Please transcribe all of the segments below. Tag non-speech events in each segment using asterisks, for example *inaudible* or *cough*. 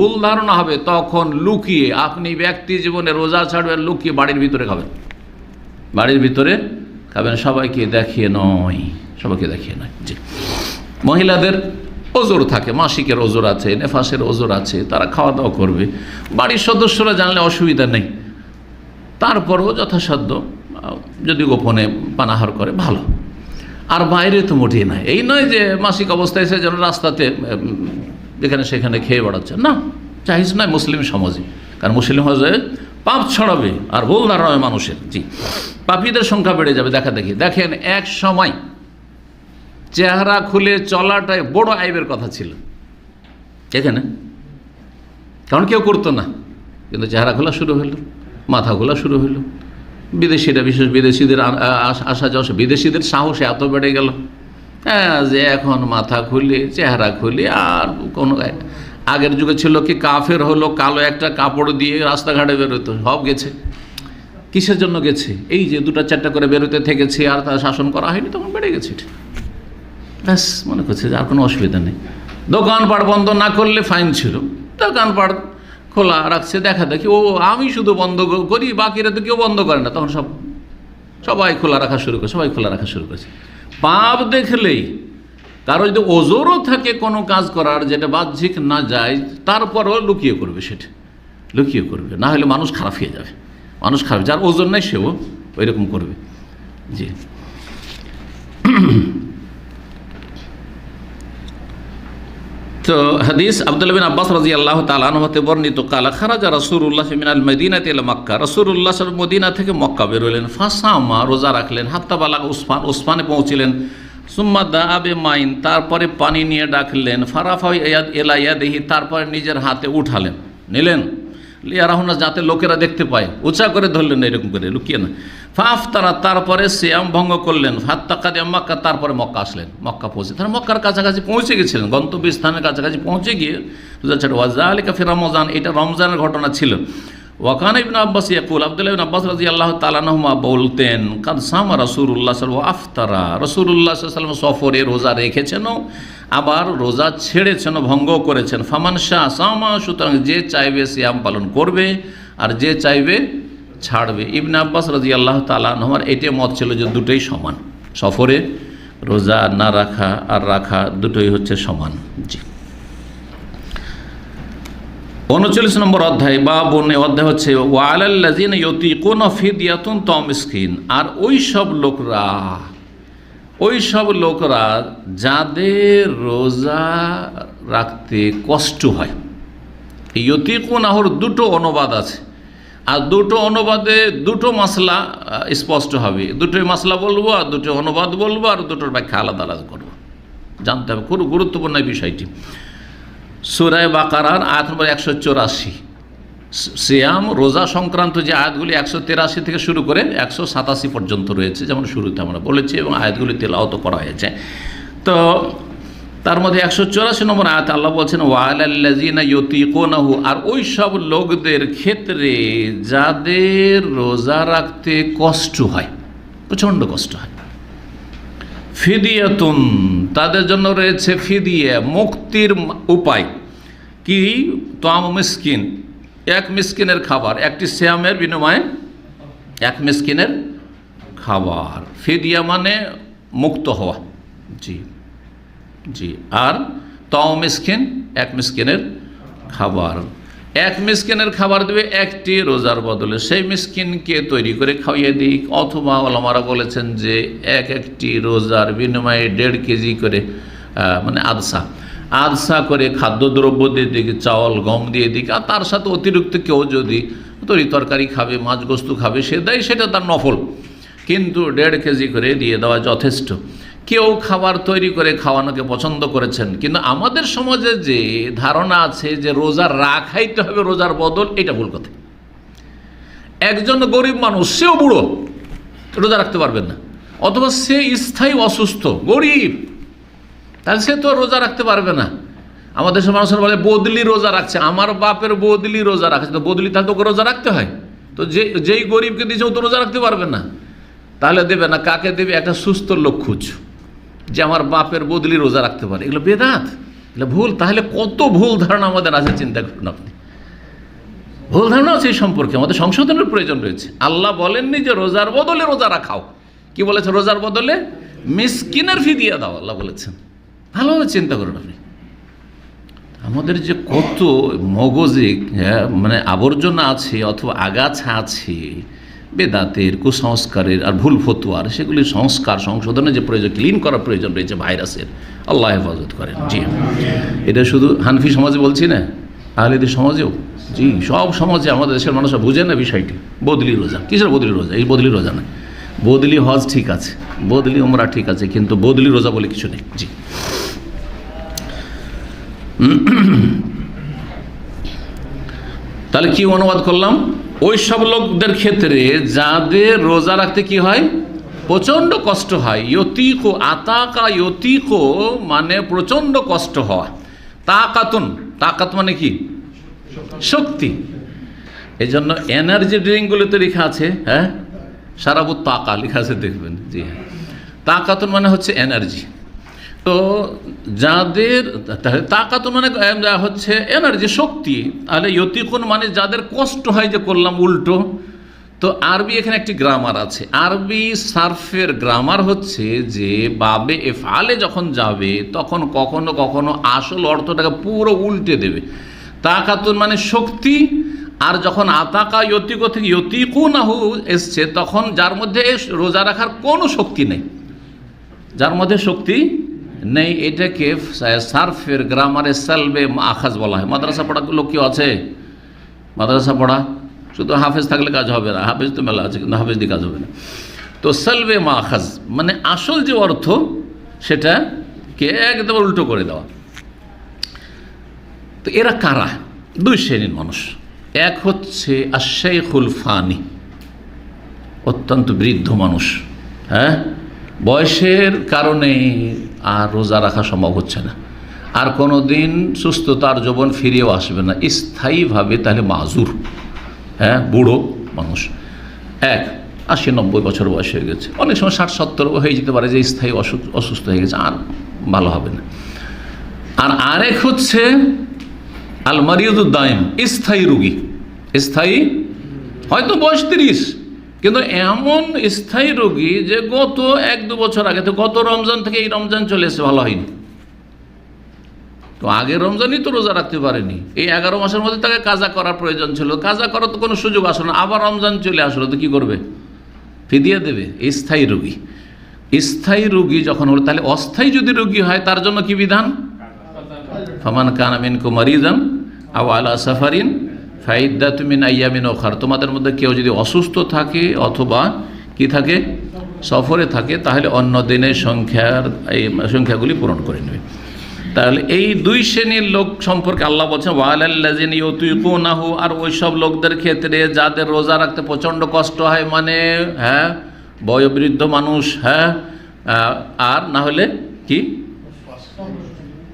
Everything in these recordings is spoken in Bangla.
ভুল ধারণা হবে, তখন লুকিয়ে আপনি ব্যক্তি জীবনে রোজা ছাড়বেন, লুকিয়ে বাড়ির ভিতরে খাবেন। বাড়ির ভিতরে খাবেন, সবাইকে দেখিয়ে নয়, সবাইকে দেখিয়ে নয়, জি। মহিলাদের ওজোর থাকে, মাসিকের ওজোর আছে, নেফাসের ওজোর আছে, তারা খাওয়া দাওয়া করবে। বাড়ির সদস্যরা জানলে অসুবিধা নেই। তারপরও যথাসাধ্য যদি গোপনে পানাহার করে, ভালো। আর বাইরে তো মোটেই নাই। এই নয় যে মাসিক অবস্থায় এসে যেন রাস্তাতে এখানে সেখানে খেয়ে বেড়াচ্ছে না চাহিস নয়, মুসলিম সমাজে কারণ মুসলিম সমাজে পাপ ছড়াবে আর ভুল ধারণা মানুষের। জি। পাপীদের সংখ্যা বেড়ে যাবে, দেখা দেখি। দেখেন, এক সময় চেহারা খুলে চলাটাই বড় আইবের কথা ছিল। এখানে? কারণ কেউ করতো না। কিন্তু চেহারা খোলা শুরু হলো, মাথা খোলা শুরু হলো। বিদেশিরা, বিশেষ বিদেশিদের আসা যাওয়া বিদেশিদের সাহস এত বেড়ে গেল। হ্যাঁ যে এখন মাথা খুলে, চেহারা খুলে, আর কোনো আগের যুগে ছিল কি, কাফের হলো, কালো একটা কাপড় দিয়ে রাস্তাঘাটে বেরোতো, সব গেছে। কিসের জন্য গেছে? এই যে দুটা চারটা করে বেরোতে থেকেছে, আর তার শাসন করা হয়নি, তখন বেড়ে গেছে ব্যাস, মনে করছে যে আর কোনো অসুবিধা নেই। দোকানপাট বন্ধ না করলে ফাইন ছিল। দোকানপাট খোলা রাখছে, দেখা দেখি, ও, আমি শুধু বন্ধ করি, বাকিরা তো কেউ বন্ধ করে না। তখন সব, সবাই খোলা রাখা শুরু করে, সবাই খোলা রাখা শুরু করেছে। পাপ দেখলেই কারও যদি ওজোরও থাকে কোনো কাজ করার, যেটা বাহ্যিক না যায়, তারপরও লুকিয়ে করবে সেটা। লুকিয়ে করবে না হলে মানুষ খারাপ হয়ে যাবে। মানুষ খারাপ, যার ওজন নেই সেও ওই রকম করবে। জি। তো হাদিস আব্দুল্লাহ বিন আব্বাস রাজি আল্লাহ তালানহতে বর্ণিত, কালা খারাজা রসুরুল্লাহ মিনাল মদিনা তেল মক্কা। রসুরুল্লাহ সাহেব মদিনা থেকে মক্কা বেরোলেন। ফাঁসামা, রোজা রাখলেন, হাত্তা বালাক উসমান, উসমানে পৌঁছিলেন। সুম্মা দা আবে মাইন তারপরে পানি নিয়ে ডাকলেন। ফারাফা এলাইয়া দেহি তারপরে নিজের হাতে উঠালেন, নিলেন। লিয়া রাহুনা যাতে লোকেরা দেখতে পায়। উঁচা করে ধরলেন এরকম করে, লুকিয়ে না। ফাফ তারা তারপরে শ্যাম ভঙ্গ করলেন। ফাত্তাকাদি মক্কা, তারপরে মক্কা আসলেন। মক্কা পৌঁছে তারা মক্কার কাছাকাছি পৌঁছে গেছিলেন, গন্তব্যস্থানের কাছাকাছি পৌঁছে গিয়ে রোজা ছাড়া ওয়াজা আলিকা ফির রমজান, এটা রমজানের ঘটনা ছিল। ওয়াকান ইবিন আব্বাস ইয়াকুল, আব্দুল্লাহ ইবিন আব্বাস রাজি আল্লাহ তালানহমা বলতেন, কাদ সামা রসুল্লাহ সাল আফতারা। রসুল্লাহ সাল্লাম সফরে রোজা রেখেছেনও আবার রোজা ছেড়েছেন, ভঙ্গ করেছেন। ফামান শাহ সামা, সুতরাং যে চাইবে সিয়াম পালন করবে, আর যে চাইবে ছাড়বে। ইবনে আব্বাস রাজি আল্লাহ তালানহমার এটাই মত ছিল যে দুটোই সমান। সফরে রোজা না রাখা আর রাখা দুটোই হচ্ছে সমান। জি। উনচল্লিশ নম্বর অধ্যায় বা বনে অধ্যায় হচ্ছে ওয়ালাল্লাজিন ইয়তি কোন ফিদিয়াতুন তমিসকিন আর ওই সব লোকরা ওই সব লোকরা যাদের রোজা রাখতে কষ্ট হয়। ইয়তি কোন আহর দুটো অনুবাদ আছে। আর দুটো অনুবাদে দুটো মশলা স্পষ্ট হবে। দুটোই মশলা বলব আর দুটো অনুবাদ বলব আর দুটোর ব্যাখ্যা আলাদা আলাদা করব। জানতে হবে। খুব গুরুত্বপূর্ণ বিষয়টি। সুরায় বাকারার আয়াত নম্বর একশো চৌরাশি। সিয়াম, রোজা সংক্রান্ত যে আয়াতগুলি একশো তেরাশি থেকে শুরু করে একশো সাতাশি পর্যন্ত রয়েছে, যেমন শুরুতে আমরা বলেছি, এবং আয়াতগুলি তেলাওত করা হয়েছে। তো তার মধ্যে একশো চৌরাশি নম্বর আয়াত আল্লাহ বলছেন ওয়ালাল্লাজিনা ইয়তিকুনাহু আর ওই সব লোকদের ক্ষেত্রে যাদের রোজা রাখতে কষ্ট হয়, প্রচণ্ড কষ্ট হয়। ফিদিয়াতুন, তাদের জন্য রয়েছে ফিদিয়া, মুক্তির উপায়। কি? তাম মিসকিন। এক মিসকিনের খাবার, একটি শ্যামের বিনিময়ে এক মিসকিনের খাবার। ফিদিয়া মানে মুক্ত হওয়া। জি জি। আর তাও মিসকিন, এক মিসকিনের খাবার। এক মিসকিনের খাবার দেবে একটি রোজার বদলে। সেই মিসকিনকে তৈরি করে খাইয়ে দিক। অথবা ওলামারা বলেছেন যে এক একটি রোজার বিনিময়ে দেড় কেজি করে মানে আদসা। আদসা করে খাদ্যদ্রব্য দিয়ে দিকে, চাউল, গম দিয়ে দিকে, আর তার সাথে অতিরিক্ত কেউ যদি তরি তরকারি খাবে, মাছ গোস্ত খাবে, সে দেয় সেটা তার নফল। কিন্তু দেড় কেজি করে দিয়ে দেওয়া যথেষ্ট। কেউ খাবার তৈরি করে খাওয়ানোকে পছন্দ করেছেন, কিন্তু আমাদের সমাজে যে ধারণা আছে যে রোজা রাখাইতে হবে, রোজার বদল, এটা ভুল কথা। একজন গরিব মানুষ, সেও বুড়ো, রোজা রাখতে পারবেন না। অথবা সে স্থায়ী অসুস্থ, গরিব তাহলে সে তো রোজা রাখতে পারবে না। আমাদের দেশের মানুষের বলে, বদলি রোজা রাখছে। আমার বাপের বদলি রোজা রাখছে। তো বদলি, তাহলে তোকে রোজা রাখতে হয়? তো যে, যেই গরিবকে দিয়েছে, ও তো রোজা রাখতে পারবে না। তাহলে দেবে না, কাকে দেবে? একটা সুস্থ লোক খুঁজ। যে আমার বাপের বদলি রোজা রাখতে পারে। এগুলো বেদাত। এটা ভুল। তাহলে কত ভুল ধারণা আমাদের আছে, চিন্তা করুন আপনি। ভুল ধারণা আছে এই সম্পর্কে। আমাদের সংশোধনের প্রয়োজন রয়েছে। আল্লাহ বলেননি যে রোজার বদলে রোজা রাখাও। কি বলেছে? রোজার বদলে মিসকিনের ফি দিয়ে দাও, আল্লাহ বলেছেন। ভালোভাবে চিন্তা করুন আপনি। আমাদের যে কত মগজে হ্যাঁ, মানে আবর্জনা আছে অথবা আগাছা আছে বেদাতের কুসংস্কারের আর ভুল ফতুয়ার সেগুলি সংস্কার সংশোধনের যে প্রয়োজন ক্লিন করার প্রয়োজন রয়েছে ভাইরাসের। আল্লাহ হেফাজত করেন। জি। এটা শুধু হানফি সমাজে বলছি না আহলেদের সমাজেও। জি সব সমাজে আমাদের দেশের মানুষরা বুঝে না বিষয়টি। বদলি রোজা। কিসের বদলি রোজা? এই বদলি রোজা না। বদলি হজ ঠিক আছে বদলি ওমরা ঠিক আছে কিন্তু বদলি রোজা বলে কিছু নেই। জি। *clears throat* তাহলে কি অনুবাদ করলাম? ওই সব লোকদের ক্ষেত্রে যাদের রোজা রাখতে কি হয়? প্রচণ্ড কষ্ট হয়। ইয়তিকো আতাকা, ইয়তিকো মানে প্রচণ্ড কষ্ট হওয়া তাকাতুন, তাকাত মানে কি? শক্তি। এই জন্য এনার্জি ড্রিঙ্কগুলোতে লেখা আছে হ্যাঁ? সারাবুত তাকা লেখা আছে দেখবেন, জি। হ্যাঁ তাকাতুন মানে হচ্ছে এনার্জি তো যাদের তাকাতুন মানে হচ্ছে এনার্জি শক্তি। তাহলে ইয়তিকুন মানে যাদের কষ্ট হয় যে করলাম উল্টো। তো আরবি এখানে একটি গ্রামার আছে। আরবি সার্ফের গ্রামার হচ্ছে যে, বাবে এফালে যখন যাবে, তখন কখনো কখনো আসল অর্থটাকে পুরো উল্টে দেবে। তাকাতুন মানে শক্তি, আর যখন আতাকা ইয়তিকো থেকে ইয়তিকু নাহু এসছে, তখন যার মধ্যে রোজা রাখার কোনো শক্তি নেই। যার মধ্যে শক্তি নেই এটাকে সার্ফের গ্রামারে সালবে আখাজ বলা হয়। মাদ্রাসা পড়া লোক কেউ আছে? মাদ্রাসা পড়া? শুধু হাফেজ থাকলে কাজ হবে না। হাফেজ তো মেলা আছে, কিন্তু হাফেজ দিয়ে কাজ হবে না। তো সালবে মা আখাজ মানে আসল যে অর্থ, সেটা কে? একদম উল্টো করে দেওয়া। তো এরা কারা? দুই শ্রেণির মানুষ। এক হচ্ছে আশাইখুল ফানি, অত্যন্ত বৃদ্ধ মানুষ। হ্যাঁ? বয়সের কারণে আর রোজা রাখা সম্ভব হচ্ছে না। আর কোনো দিন সুস্থতার যৌবন ফিরেও আসবে না। স্থায়ীভাবে তাহলে মাজুর হ্যাঁ বুড়ো মানুষ। এক, আশি নব্বই বছর বয়স হয়ে গেছে। অনেক সময় ষাট, সত্তর হয়ে যেতে পারে যে স্থায়ী অসুখ, অসুস্থ হয়ে গেছে, আর ভালো হবে না। আর আরেক হচ্ছে আল মারিয়দুদ্দাইম স্থায়ী রুগী। স্থায়ী? হয়তো বয়স তিরিশ। কিন্তু এমন স্থায়ী রোগী যে গত এক দু বছর আগে তো গত রমজান থেকে এই রমজান চলে এসে ভালো হয়নি। তো আগের রমজানই তো রোজা রাখতে পারেনি। এই এগারো মাসের মধ্যে তাকে কাজা করার প্রয়োজন ছিল। কাজা করার তো কোনো সুযোগ আসলো না। আবার রমজান চলে আসলো তো কী করবে? ফিদিয়ে দেবে। স্থায়ী রোগী। স্থায়ী রোগী যখন হলো তাহলে অস্থায়ী যদি রোগী হয় তার জন্য কি বিধান? ফমান কানামিন কুমারিদান আও আলা সাফারিন ফাইদা তুমিন আইয়ামিন ওখার। তোমাদের মধ্যে কেউ যদি অসুস্থ থাকে অথবা কি থাকে? সফরে থাকে, তাহলে অন্য দিনের সংখ্যার, এই সংখ্যাগুলি পূরণ করে নেবে। তাহলে এই দুই শ্রেণির লোক সম্পর্কে আল্লাহ বলছেন ওয়ালাল্লাজিন ইউতুকুনাহু আর ওই সব লোকদের ক্ষেত্রে যাদের রোজা রাখতে প্রচণ্ড কষ্ট হয় মানে হ্যাঁ বয়োবৃদ্ধ মানুষ হ্যাঁ আর না হলে কি?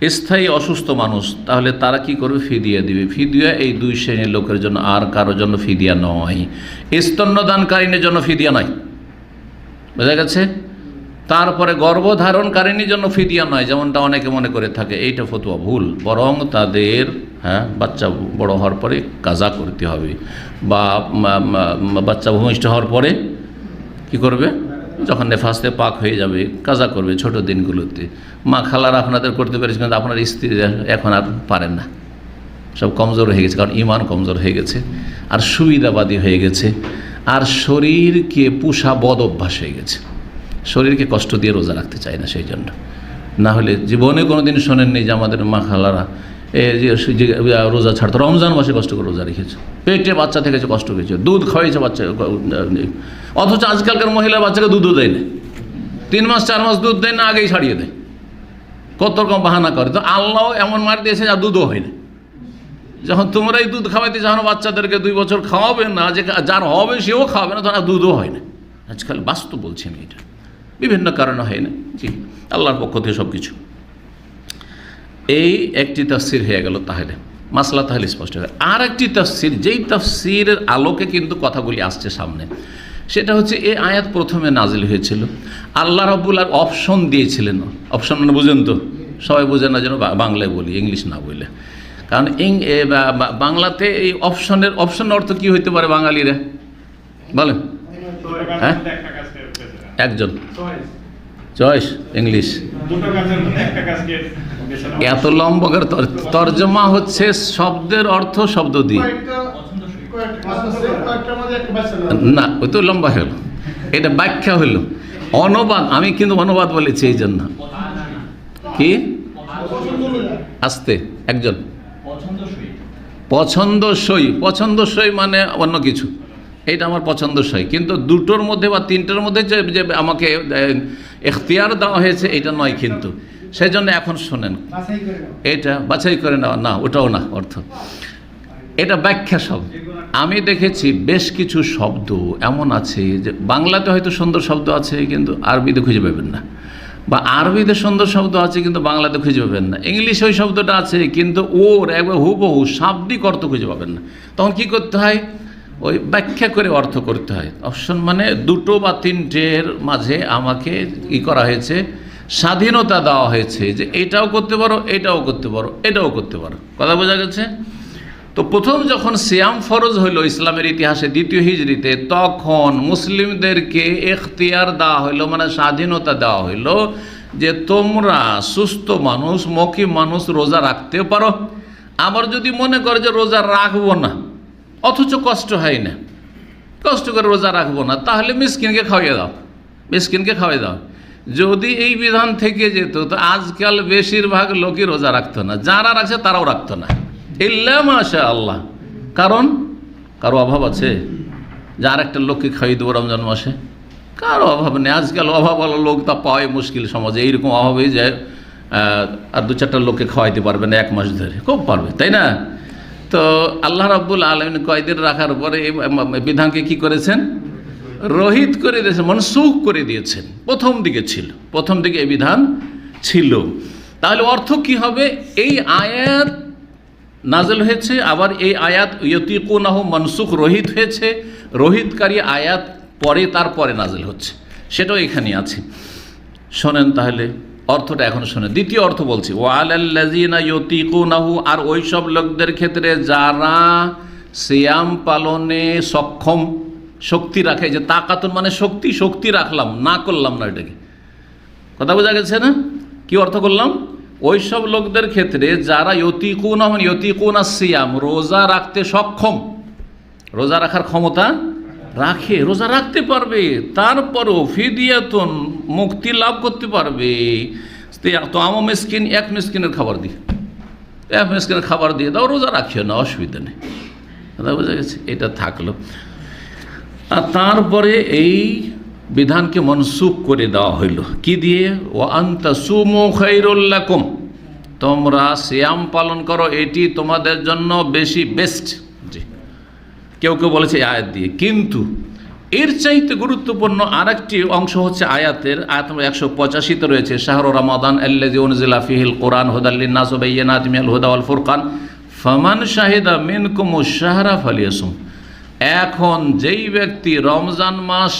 স্থায়ী অসুস্থ মানুষ, তাহলে তারা কি করবে? ফিদিয়া দিবে। ফিদিয়া এই দুই শ্রেণির লোকের জন্য আর কারও জন্য ফিদিয়া নয়। স্তন্যদানকারীনের জন্য ফিদিয়া নয়। বোঝা গেছে? তারপরে গর্ভধারণকারিনীর জন্য ফিদিয়া নয়, যেমনটা অনেকে মনে করে থাকে। এইটা ফতুয়া ভুল। বরং তাদের হ্যাঁ বাচ্চা বড় হওয়ার পরে কাজা করতে হবে। বা বাচ্চা ভূমিষ্ঠ হওয়ার পরে কি করবে? যখন নেফাসতে পাক হয়ে যাবে, কাজা করবে ছোট দিনগুলোতে। মা খালারা আপনাদের করতে পেরেছে কিন্তু আপনার স্ত্রী এখন আর পারেন না। সব কমজোর হয়ে গেছে, কারণ ইমান কমজোর হয়ে গেছে, আর সুবিধাবাদী হয়ে গেছে, আর শরীরকে পুষা বদ অভ্যাস হয়ে গেছে। শরীরকে কষ্ট দিয়ে রোজা রাখতে চায় না সেই জন্য না হলে জীবনে কোনো দিন শোনেননি যে আমাদের মা খালারা যে রোজা ছাড়তো, রমজান মাসে কষ্ট করে রোজা রেখেছে। পেটে বাচ্চা থেকেছে, কষ্ট পেয়েছে, দুধ খাওয়াইছে বাচ্চা অথচ আজকালকার মহিলা বাচ্চাকে দুধও দেয় না। তিন মাস, চার মাস দুধ দেয় না, আগেই ছাড়িয়ে দেয়। কত রকম বাহানা করে। তো আল্লাহ এমন মার দিয়েছে যা দুধও হয় না। যখন তোমরা এই দুধ খাওয়াইতে চাও না, বাচ্চাদেরকে দুই বছর খাওয়াবে না, যে যার হবে সেও খাওয়াবে না তখন দুধও হয় না। আজকাল বাস্তব বলছি আমি এটা। বিভিন্ন কারণে হয় না। জি, আল্লাহর পক্ষ থেকে সব কিছু এই একটি তফসির হয়ে গেল তাহলে। মাসলা তাহলে স্পষ্ট। আর একটি তফসির, যেই তফসিরের আলোকে কিন্তু কথাগুলি আসছে সামনে। সেটা হচ্ছে এই আয়াত প্রথমে নাজিল হয়েছিল। আল্লাহ রবুল আর অপশন দিয়েছিলেন। অপশন মানে বুঝেন তো? সবাই বোঝে না যেন বাংলায় বলি, ইংলিশ না বলে কারণ ইং- এ বাংলাতে এই অপশনের অপশন অর্থ কি হইতে পারে বাঙালিরা? বলেন। হ্যাঁ? একজন। Choice, English. এত লম্বা করে তর- তর্জমা হচ্ছে শব্দের অর্থ শব্দ দিয়ে। না ওই তো লম্বা হলো এটা ব্যাখ্যা হলো অনুবাদ আমি কিন্তু অনুবাদ বলেছি এই জন্য। কি? আসতে একজন। পছন্দসই। পছন্দসই মানে অন্য কিছু। এটা আমার পছন্দসই। কিন্তু দুটোর মধ্যে বা তিনটার মধ্যে যে আমাকে এখতিয়ার দেওয়া হয়েছে এটা নয় কিন্তু। সেই জন্য এখন শোনেন। এটা বাছাই করে নেওয়া না ওটাও না অর্থ। এটা ব্যাখ্যা শব্দ আমি দেখেছি বেশ কিছু শব্দ এমন আছে যে বাংলাতে হয়তো সুন্দর শব্দ আছে, কিন্তু আরবিতে খুঁজে পাবেন না। বা আরবিতে সুন্দর শব্দ আছে, কিন্তু বাংলাতে খুঁজে পাবেন না। ইংলিশে ওই শব্দটা আছে, কিন্তু ওর একবার হুবহু শাব্দিক অর্থ খুঁজে পাবেন না। তখন কি করতে হয়? ওই ব্যাখ্যা করে অর্থ করতে হয়। অপশন মানে দুটো বা তিনটের মাঝে আমাকে ই করা হয়েছে, স্বাধীনতা দেওয়া হয়েছে যে এটাও করতে পারো, এটাও করতে পারো, এটাও করতে পারো। কথা বোঝা গেছে? তো প্রথম যখন সিয়াম ফরজ হইল ইসলামের ইতিহাসে, দ্বিতীয় হিজড়িতে তখন মুসলিমদেরকে এখতিয়ার দেওয়া হইল মানে স্বাধীনতা দেওয়া হইল যে তোমরা সুস্থ মানুষ, মকি মানুষ রোজা রাখতে পারো। আবার যদি মনে করে যে রোজা রাখব না, অথচ কষ্ট হয় না, কষ্ট করে রোজা রাখব না, তাহলে মিসকিনকে খাওয়াই দাও, মিসকিনকে খাওয়াই দাও। যদি এই বিধান থেকে যেত, তো আজকাল বেশিরভাগ লোকই রোজা রাখতো না, যারা রাখছে তারাও রাখতো না। ইল্লা মাশা আল্লাহ কারণ? কারও অভাব আছে? যার একটা লোককে খাইয়ে দেবো রমজান মাসে? কারও অভাব নেই। আজকাল অভাবওয়ালা লোক তা পাওয়াই মুশকিল সমাজে। এইরকম অভাবেই যে আহ, আর দু চারটা লোককে খাওয়াইতে পারবে না এক মাস ধরে। খুব পারবে তাই না? তো আল্লাহ রাব্বুল আলমিন কয়দিন রাখার পরে বিধানকে কি করেছেন? রহিত করে দিয়েছেন মনসুখ করে দিয়েছেন। প্রথম দিকে ছিল। প্রথম দিকে এই বিধান ছিল। তাহলে অর্থ কি হবে? এই আয়াত নাজল হয়েছে, আবার এই আয়াত ইয়তিকুনাহ মনসুখ, রোহিত হয়েছে। রোহিতকারী আয়াত পরে, তারপরে নাজল হচ্ছে। সেটাও এখানে আছে। শোনেন তাহলে, অর্থটা এখন শোনেন। দ্বিতীয় অর্থ বলছি ওয়ালাল্লাজিনা ইয়তিকুনাহু, আর ওই সব লোকদের ক্ষেত্রে যারা সিয়াম পালনে সক্ষম, শক্তি রাখে যে তাকাতুন মানে শক্তি শক্তি রাখলাম, না করলাম না এটাকে। কথা বোঝা গেছে না? কি অর্থ করলাম? ওই সব লোকদের ক্ষেত্রে যারা ইয়তিকুন হন ইয়তিকুন সিয়াম রোজা রাখতে সক্ষম, রোজা রাখার ক্ষমতা রাখে, রোজা রাখতে পারবে, তারপরও ফিদিয়াতন, মুক্তি লাভ করতে পারবে। তো আমো মিসকিন, এক মিসকিনের খাবার দিয়ে এক মিসকিনের খাবার দিয়ে দাও, রোজা রাখিও না, অসুবিধা নেই। কথা বোঝা গেছে? এটা থাকল। আর তারপরে এই বিধানকে মনসুখ করে দেওয়া হইল। কি দিয়ে? ও আন্তা সুমু খৈরুল্লাকুম তোমরা শ্যাম পালন করো, এটি তোমাদের জন্য বেশি বেস্ট জি। কেউ কেউ বলেছে আয়াত দিয়ে। কিন্তু এর চাইতে গুরুত্বপূর্ণ আরেকটি অংশ হচ্ছে আয়াতের, আয়াত একশো পঁচাশিতে রয়েছে, শাহর রমাদান আল্লাজি উনজিলা ফিহিল কোরআন হুদাল্লিন নাসবাইয়ানাত মিয়াল হুদা ওয়াল ফুরকান। ফামান শাহিদা মিনকুম শাহরা ফালিয়াসুম। এখন যেই ব্যক্তি রমজান মাস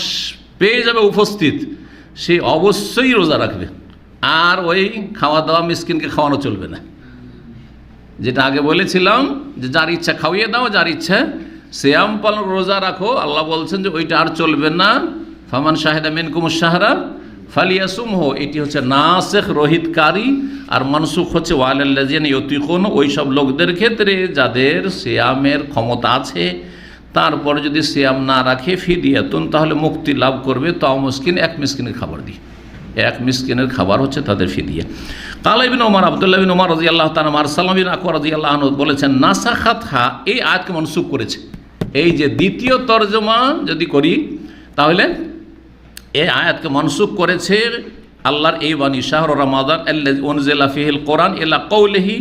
পেয়ে যাবে উপস্থিত। সে অবশ্যই রোজা রাখবে। আর ওই খাওয়া দাওয়া মিসকিনকে খাওয়ানো চলবে না। যেটা আগে বলেছিলাম যে যার ইচ্ছা খাওয়িয়ে দাও, যার ইচ্ছা শ্যাম পালন, রোজা রাখো। আল্লাহ বলছেন যে ওইটা আর চলবে না। ফামান শাহেদা মিনকুমুর সাহারা ফালিয়াসুম হো এটি হচ্ছে নাসেখ, রোহিতকারী আর মনসুখ হচ্ছে ওয়ালাল্লাজিয়ান ইয়তিকুন। ওই সব লোকদের ক্ষেত্রে যাদের শ্যামের ক্ষমতা আছে তারপর যদি শ্যাম না রাখে, ফিদিয়াতুন, তাহলে মুক্তি লাভ করবে। তাও মুসকিন, এক মিসকিনের খাবার দিয়ে। এক মিসকিনের খাবার হচ্ছে তাদের ফিদিয়া। কালাইবিন ওমর আবদুল্লাহ বিন ওমর রাজি আল্লাহ তান মার সালাম বিন আকবর রাজি আল্লাহ বলেছেন নাসাখাত হা এই আয়াতকে মনসুখ করেছে। এই যে দ্বিতীয় তর্জমা যদি করি, তাহলে এই আয়াতকে মনসুখ করেছে আল্লাহর এই বাণী, শাহর রমাদান কোরআন এলা কৌলেহি